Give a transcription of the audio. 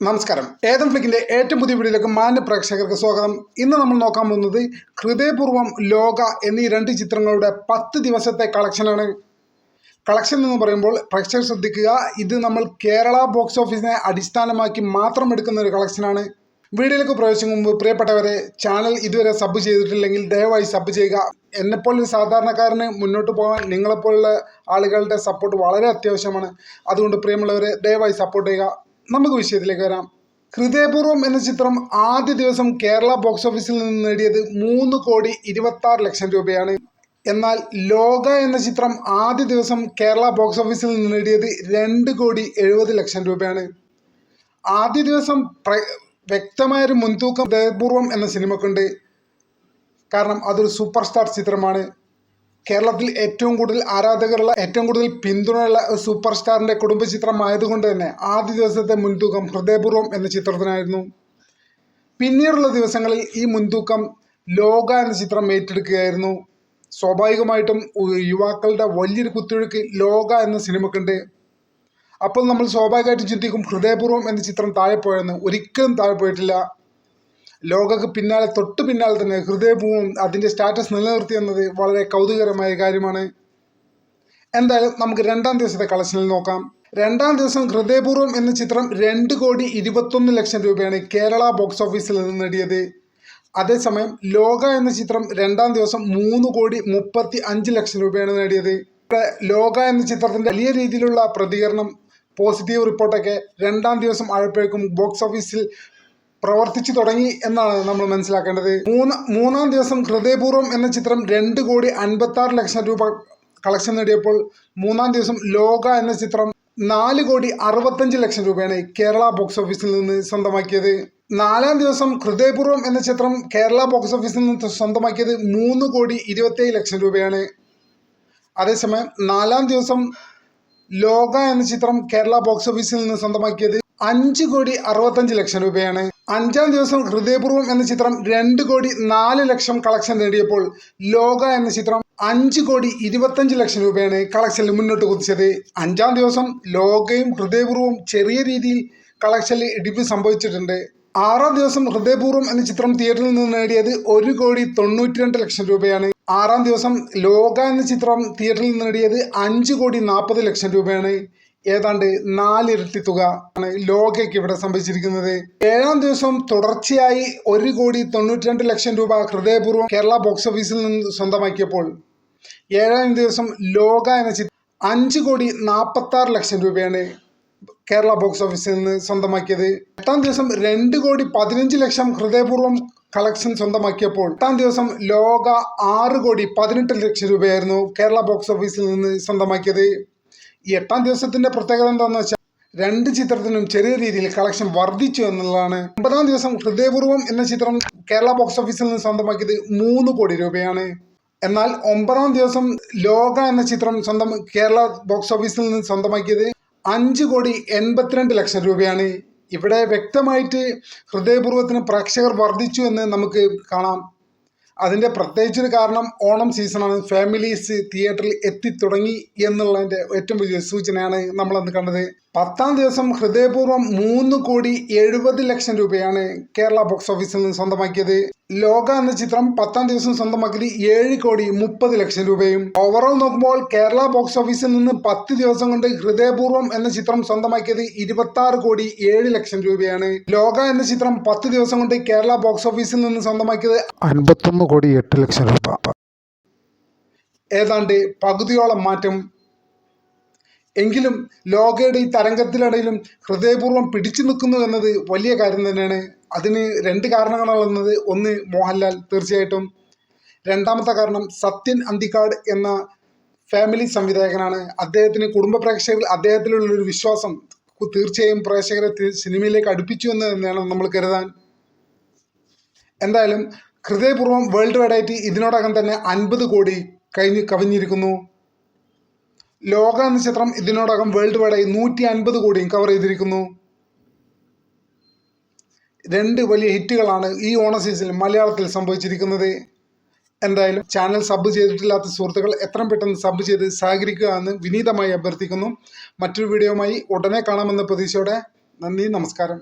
നമസ്കാരം. ഏതം ഫ്ലിക്കിന്റെ ഏറ്റവും പുതിയ വീഡിയോയിലേക്ക് മാന്യ പ്രേക്ഷകർക്ക് സ്വാഗതം. ഇന്ന് നമ്മൾ നോക്കാൻ പോകുന്നത് ഹൃദയപൂർവം ലോക എന്നീ രണ്ട് ചിത്രങ്ങളുടെ പത്ത് ദിവസത്തെ കളക്ഷനാണ് കളക്ഷൻ എന്ന് പറയുമ്പോൾ പ്രേക്ഷകർ ശ്രദ്ധിക്കുക ഇത് നമ്മൾ കേരള ബോക്സ് ഓഫീസിനെ അടിസ്ഥാനമാക്കി മാത്രം എടുക്കുന്ന ഒരു കളക്ഷനാണ് വീഡിയോയിലേക്ക് പ്രവേശിക്കും മുമ്പ് പ്രിയപ്പെട്ടവരെ ചാനൽ ഇതുവരെ സബ് ചെയ്തിട്ടില്ലെങ്കിൽ ദയവായി സബ് ചെയ്യുക. എന്നെപ്പോലൊരു സാധാരണക്കാരന് മുന്നോട്ട് പോകാൻ നിങ്ങളെപ്പോലുള്ള ആളുകളുടെ സപ്പോർട്ട് വളരെ അത്യാവശ്യമാണ്. അതുകൊണ്ട് പ്രിയമുള്ളവരെ ദയവായി സപ്പോർട്ട് ചെയ്യുക. നമുക്ക് വിഷയത്തിലേക്ക് വരാം. ഹൃദയപൂർവം എന്ന ചിത്രം ആദ്യ ദിവസം കേരള ബോക്സ് ഓഫീസിൽ നിന്ന് നേടിയത് മൂന്ന് കോടി ഇരുപത്തി ലക്ഷം രൂപയാണ്. എന്നാൽ ലോക എന്ന ചിത്രം ആദ്യ ദിവസം കേരള ബോക്സ് ഓഫീസിൽ നിന്ന് നേടിയത് രണ്ട് കോടി എഴുപത് ലക്ഷം രൂപയാണ്. ആദ്യ ദിവസം പ്ര വ്യക്തമായൊരു മുൻതൂക്കം ഹൃദയപൂർവം എന്ന സിനിമക്കുണ്ട്. കാരണം അതൊരു സൂപ്പർ സ്റ്റാർ ചിത്രമാണ്. കേരളത്തിൽ ഏറ്റവും കൂടുതൽ ആരാധകരുള്ള ഏറ്റവും കൂടുതൽ പിന്തുണയുള്ള സൂപ്പർ സ്റ്റാറിന്റെ കുടുംബ ചിത്രമായതുകൊണ്ട് തന്നെ ആദ്യ ദിവസത്തെ മുൻതൂക്കം ഹൃദയപൂർവം എന്ന ചിത്രത്തിനായിരുന്നു. പിന്നീടുള്ള ദിവസങ്ങളിൽ ഈ മുൻതൂക്കം ലോക എന്ന ചിത്രം ഏറ്റെടുക്കുകയായിരുന്നു. സ്വാഭാവികമായിട്ടും യുവാക്കളുടെ വലിയൊരു കുത്തൊഴുക്ക് ലോക എന്ന സിനിമക്കുണ്ട്. അപ്പോൾ നമ്മൾ സ്വാഭാവികമായിട്ടും ചിന്തിക്കും ഹൃദയപൂർവം എന്ന ചിത്രം താഴെ പോയെന്ന്. ഒരിക്കലും താഴെ പോയിട്ടില്ല. ലോകക്ക് പിന്നാലെ തൊട്ട് പിന്നാലെ തന്നെ ഹൃദയപൂർവം അതിന്റെ സ്റ്റാറ്റസ് നിലനിർത്തി എന്നത് വളരെ കൗതുകരമായ കാര്യമാണ്. എന്തായാലും നമുക്ക് രണ്ടാം ദിവസത്തെ കളക്ഷനിൽ നോക്കാം. രണ്ടാം ദിവസം ഹൃദയപൂർവം എന്ന ചിത്രം രണ്ട് കോടി ഇരുപത്തൊന്ന് ലക്ഷം രൂപയാണ് കേരള ബോക്സ് ഓഫീസിൽ നിന്ന് നേടിയത്. അതേസമയം ലോക എന്ന ചിത്രം രണ്ടാം ദിവസം മൂന്ന് കോടി മുപ്പത്തി അഞ്ച് ലക്ഷം രൂപയാണ് നേടിയത്. ലോക എന്ന ചിത്രത്തിന്റെ വലിയ രീതിയിലുള്ള പ്രതികരണം പോസിറ്റീവ് റിപ്പോർട്ടൊക്കെ രണ്ടാം ദിവസം ആഴപ്പോഴേക്കും ബോക്സ് ഓഫീസിൽ പ്രവർത്തിച്ചു തുടങ്ങി എന്നാണ് നമ്മൾ മനസ്സിലാക്കേണ്ടത്. മൂന്ന് മൂന്നാം ദിവസം ഹൃദയപൂർവം എന്ന ചിത്രം രണ്ട് കോടി അൻപത്തി ലക്ഷം രൂപ കളക്ഷൻ നേടിയപ്പോൾ മൂന്നാം ദിവസം ലോക എന്ന ചിത്രം നാല് കോടി അറുപത്തഞ്ച് ലക്ഷം രൂപയാണ് കേരള ബോക്സ് ഓഫീസിൽ നിന്ന് സ്വന്തമാക്കിയത്. നാലാം ദിവസം ഹൃദയപൂർവം എന്ന ചിത്രം കേരള ബോക്സ് ഓഫീസിൽ നിന്ന് സ്വന്തമാക്കിയത് മൂന്ന് കോടി ഇരുപത്തേഴ് ലക്ഷം രൂപയാണ്. അതേസമയം നാലാം ദിവസം ലോക എന്ന ചിത്രം കേരള ബോക്സ് ഓഫീസിൽ നിന്ന് സ്വന്തമാക്കിയത് അഞ്ച് കോടി അറുപത്തഞ്ച് ലക്ഷം രൂപയാണ്. അഞ്ചാം ദിവസം ഹൃദയപൂർവം എന്ന ചിത്രം രണ്ട് കോടി നാല് ലക്ഷം കളക്ഷൻ നേടിയപ്പോൾ ലോക എന്ന ചിത്രം അഞ്ച് കോടി ഇരുപത്തഞ്ച് ലക്ഷം രൂപയാണ് കളക്ഷനിൽ മുന്നോട്ട് കുതിച്ചത്. അഞ്ചാം ദിവസം ലോകയും ഹൃദയപൂർവം ചെറിയ രീതിയിൽ കളക്ഷനിൽ ഇടിപ്പ് സംഭവിച്ചിട്ടുണ്ട്. ആറാം ദിവസം ഹൃദയപൂർവം എന്ന ചിത്രം തിയേറ്ററിൽ നിന്ന് നേടിയത് ഒരു കോടി തൊണ്ണൂറ്റി രണ്ട് ലക്ഷം രൂപയാണ്. ആറാം ദിവസം ലോക എന്ന ചിത്രം തിയേറ്ററിൽ നിന്ന് നേടിയത് അഞ്ച് കോടി നാൽപ്പത് ലക്ഷം രൂപയാണ്. ഏതാണ്ട് നാലിരട്ടി തുക ആണ് ലോകയ്ക്ക് ഇവിടെ സംഭവിച്ചിരിക്കുന്നത് ഏഴാം ദിവസം തുടർച്ചയായി ഒരു കോടി തൊണ്ണൂറ്റി ലക്ഷം രൂപ ഹൃദയപൂർവം കേരള ബോക്സ് ഓഫീസിൽ നിന്ന് സ്വന്തമാക്കിയപ്പോൾ ഏഴാം ദിവസം ലോക എന്ന ചിത്രം അഞ്ച് കോടി നാൽപ്പത്തി ആറ് ലക്ഷം രൂപയാണ് കേരള ബോക്സ് ഓഫീസിൽ നിന്ന് സ്വന്തമാക്കിയത്. എട്ടാം ദിവസം രണ്ട് കോടി പതിനഞ്ച് ലക്ഷം ഹൃദയപൂർവം കളക്ഷൻ സ്വന്തമാക്കിയപ്പോൾ എട്ടാം ദിവസം ലോക ആറ് കോടി പതിനെട്ട് ലക്ഷം രൂപയായിരുന്നു കേരള ബോക്സ് ഓഫീസിൽ നിന്ന് സ്വന്തമാക്കിയത്. ഈ എട്ടാം ദിവസത്തിന്റെ പ്രത്യേകത എന്താണെന്ന് വെച്ചാൽ രണ്ട് ചിത്രത്തിനും ചെറിയ രീതിയിൽ കളക്ഷൻ വർദ്ധിച്ചു എന്നുള്ളതാണ്. ഒമ്പതാം ദിവസം ഹൃദയപൂർവം എന്ന ചിത്രം കേരള ബോക്സ് ഓഫീസിൽ നിന്ന് സ്വന്തമാക്കിയത് മൂന്ന് കോടി രൂപയാണ്. എന്നാൽ ഒമ്പതാം ദിവസം ലോക എന്ന ചിത്രം സ്വന്തം കേരള ബോക്സ് ഓഫീസിൽ നിന്ന് സ്വന്തമാക്കിയത് അഞ്ച് കോടി എൺപത്തിരണ്ട് ലക്ഷം രൂപയാണ്. ഇവിടെ വ്യക്തമായിട്ട് ഹൃദയപൂർവത്തിന് പ്രേക്ഷകർ വർദ്ധിച്ചു എന്ന് നമുക്ക് കാണാം. അതിന്റെ പ്രത്യേകിച്ചൊരു കാരണം ഓണം സീസണാണ്. ഫാമിലീസ് തിയേറ്ററിൽ എത്തിത്തുടങ്ങി എന്നുള്ളതിന്റെ ഏറ്റവും വലിയ സൂചനയാണ് നമ്മളന്ന് കണ്ടത്. പത്താം ദിവസം ഹൃദയപൂർവം മൂന്ന് കോടി എഴുപത് ലക്ഷം രൂപയാണ് കേരള ബോക്സ് ഓഫീസിൽ നിന്ന് സ്വന്തമാക്കിയത്. ലോക എന്ന ചിത്രം പത്താം ദിവസം സ്വന്തമാക്കിയത് ഏഴ് കോടി മുപ്പത് ലക്ഷം രൂപയും. ഓവറോൾ നോക്കുമ്പോൾ കേരള ബോക്സ് ഓഫീസിൽ നിന്ന് പത്ത് ദിവസം കൊണ്ട് ഹൃദയപൂർവം എന്ന ചിത്രം സ്വന്തമാക്കിയത് ഇരുപത്തി കോടി ഏഴ് ലക്ഷം രൂപയാണ്. ലോക എന്ന ചിത്രം പത്ത് ദിവസം കൊണ്ട് കേരള ബോക്സ് ഓഫീസിൽ നിന്ന് സ്വന്തമാക്കിയത് അൻപത്തൊന്ന് കോടി എട്ട് ലക്ഷം രൂപ. ഏതാണ്ട് പകുതിയോളം മാറ്റം എങ്കിലും ലോകയുടെ ഈ തരംഗത്തിനിടയിലും ഹൃദയപൂർവം പിടിച്ചു നിൽക്കുന്നു എന്നത് വലിയ കാര്യം തന്നെയാണ്. അതിന് രണ്ട് കാരണങ്ങളാണെന്നത് ഒന്ന് മോഹൻലാൽ. തീർച്ചയായിട്ടും. രണ്ടാമത്തെ കാരണം സത്യൻ അന്തിക്കാട് എന്ന ഫാമിലി സംവിധായകനാണ്. അദ്ദേഹത്തിന് കുടുംബ പ്രേക്ഷകരിൽ അദ്ദേഹത്തിലുള്ളൊരു വിശ്വാസം തീർച്ചയായും പ്രേക്ഷകരെ സിനിമയിലേക്ക് അടുപ്പിച്ചു എന്ന് തന്നെയാണ് നമ്മൾ കരുതാൻ. എന്തായാലും ഹൃദയപൂർവം വേൾഡ് വൈഡായിട്ട് ഇതിനോടകം തന്നെ അൻപത് കോടി കഴിഞ്ഞ് കവിഞ്ഞിരിക്കുന്നു. ലോക എന്ന ചിത്രം ഇതിനോടകം വേൾഡ് വൈഡായി നൂറ്റി അൻപത് കോടിയും കവർ ചെയ്തിരിക്കുന്നു. രണ്ട് വലിയ ഹിറ്റുകളാണ് ഈ ഓണ സീസണിൽ മലയാളത്തിൽ സംഭവിച്ചിരിക്കുന്നത്. എന്തായാലും ചാനൽ സബ് ചെയ്തിട്ടില്ലാത്ത സുഹൃത്തുക്കൾ എത്രയും പെട്ടെന്ന് സബ് ചെയ്ത് സഹകരിക്കുക എന്ന് വിനീതമായി അഭ്യർത്ഥിക്കുന്നു. മറ്റൊരു വീഡിയോയുമായി ഉടനെ കാണാമെന്ന പ്രതീക്ഷയോടെ നന്ദി നമസ്കാരം.